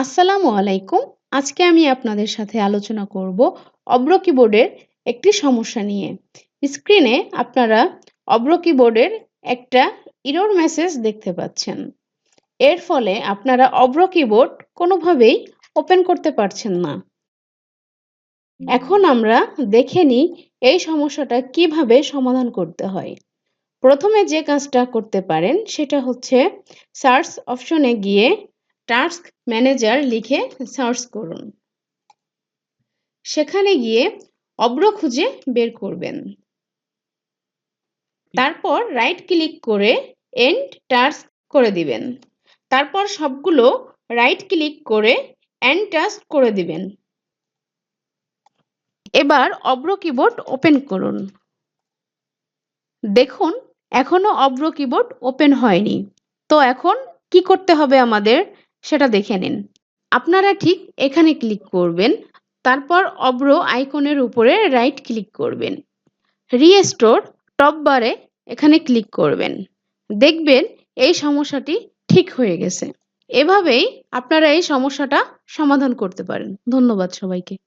আসসালামু আলাইকুম। আজকে আমি আপনাদের সাথে আলোচনা করব অব্র কিবোর্ডের একটি সমস্যা নিয়ে। স্ক্রিনে আপনারা অব্র কিবোর্ডের একটা ইরোর মেসেজ দেখতে পাচ্ছেন। এর ফলে আপনারা অব্র কিবোর্ড কোনোভাবেই ওপেন করতে পারছেন না। এখন আমরা দেখে নিই এই সমস্যাটা কীভাবে সমাধান করতে হয়। প্রথমে যে কাজটা করতে পারেন সেটা হচ্ছে সার্চ অপশনে গিয়ে টাস্ক ম্যানেজার লিখে সার্চ করুন। সেখানে গিয়ে অব্র খুঁজে বের করবেন। তারপর রাইট ক্লিক করে এন্ড টাস্ক করে দিবেন। তারপর সবগুলো রাইট ক্লিক করে এন্ড টাস্ক করে দিবেন। এবার অব্র কিবোর্ড ওপেন করুন। দেখুন, এখনও অব্র কিবোর্ড ওপেন হয়নি। তো এখন কি করতে হবে আমাদের? সেটা দেখে নিন। আপনারা ঠিক এখানে ক্লিক করবেন, তারপর অব্র আইকনের উপরে রাইট ক্লিক করবেন। রিস্টোর টপ বারে এখানে ক্লিক করবেন। দেখবেন এই সমস্যাটি ঠিক হয়ে গেছে। এভাবেই আপনারা এই সমস্যাটা সমাধান করতে পারেন। ধন্যবাদ সবাইকে।